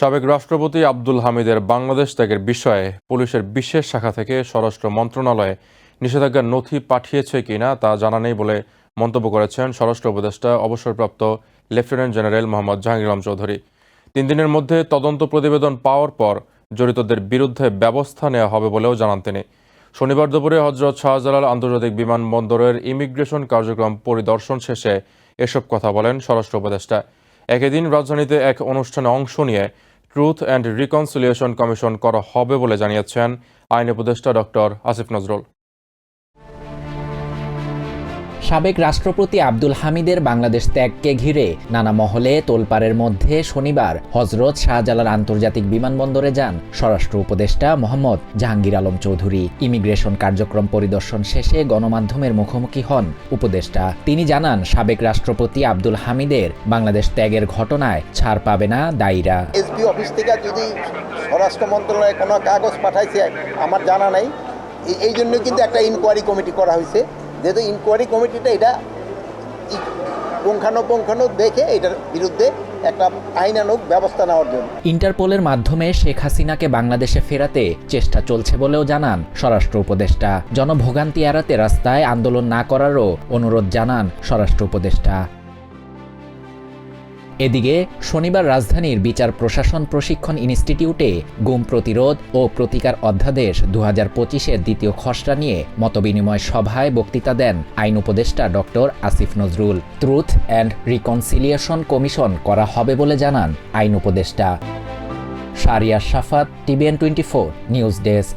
সাবেক রাষ্ট্রপতি আব্দুল হামিদের বাংলাদেশ ত্যাগের বিষয়ে পুলিশের বিশেষ শাখা থেকে স্বরাষ্ট্র মন্ত্রণালয়ে নিষেধাজ্ঞার নথি পাঠিয়েছে কিনা তা জানা নেই বলে মন্তব্য করেছেন স্বরাষ্ট্র উপদেষ্টা, অবসরপ্রাপ্ত লেফটেন্যান্ট জেনারেল মোহাম্মদ জাহাঙ্গীর আলম চৌধুরী। তিন দিনের মধ্যে তদন্ত প্রতিবেদন পাওয়ার পর জড়িতদের বিরুদ্ধে ব্যবস্থা নেওয়া হবে বলেও জানান তিনি। শনিবার দুপুরে হজরত শাহজালাল আন্তর্জাতিক বিমানবন্দরের ইমিগ্রেশন কার্যক্রম পরিদর্শন শেষে এসব কথা বলেন স্বরাষ্ট্র উপদেষ্টা। একই দিন রাজধানীতে এক অনুষ্ঠানে অংশ নিয়ে ট্রুথ অ্যান্ড রিকনসিলিয়েশন কমিশন করা হবে বলে জানিয়েছেন আইন উপদেষ্টা ডক্টর আসিফ নজরুল। সাবেক রাষ্ট্রপতি আব্দুল হামিদের বাংলাদেশ ত্যাগকে ঘিরে নানা মহলে তোলপাড়ের মধ্যে শনিবার হজরত শাহজালাল আন্তর্জাতিক বিমানবন্দরে যান স্বরাষ্ট্র উপদেষ্টা মোহাম্মদ জাহাঙ্গীর আলম চৌধুরী। ইমিগ্রেশন কার্যক্রম পরিদর্শন শেষে গণমাধ্যমের মুখোমুখি হন উপদেষ্টা। তিনি জানান, সাবেক রাষ্ট্রপতি আব্দুল হামিদের বাংলাদেশ ত্যাগের ঘটনায় ছাড় পাবে না দায়ীরা। এসপি অফিস থেকে যদি স্বরাষ্ট্র মন্ত্রণালয়ে কোনো কাগজ পাঠাইছে, আমার জানা নাই। এই- এই জন্য কিন্তু একটা ইনকোয়ারি কমিটি করা হয়েছে। যেহেতু ইনকোয়ারি কমিটিটা এটা পুঙ্খানুপুঙ্খানু দেখে এটার বিরুদ্ধে একটা ব্যবস্থা নেওয়ার জন্য। ইন্টারপোলের মাধ্যমে শেখ হাসিনাকে বাংলাদেশে ফেরাতে চেষ্টা চলছে বলেও জানান স্বরাষ্ট্র উপদেষ্টা। জনভোগান্তি এড়াতে রাস্তায় আন্দোলন না করারও অনুরোধ জানান স্বরাষ্ট্র উপদেষ্টা। এদিকে, শনিবার রাজধানীর বিচার প্রশাসন প্রশিক্ষণ ইনস্টিটিউটে গুম প্রতিরোধ ও প্রতিকার অধ্যাদেশ দু হাজার পঁচিশের দ্বিতীয় খসড়া নিয়ে মতবিনিময় সভায় বক্তৃতা দেন আইন উপদেষ্টা doctor Asif Nazrul. Truth and reconciliation commission করা হবে বলে জানান আইন উপদেষ্টা। Sariya Safat TVN twenty four, news desk.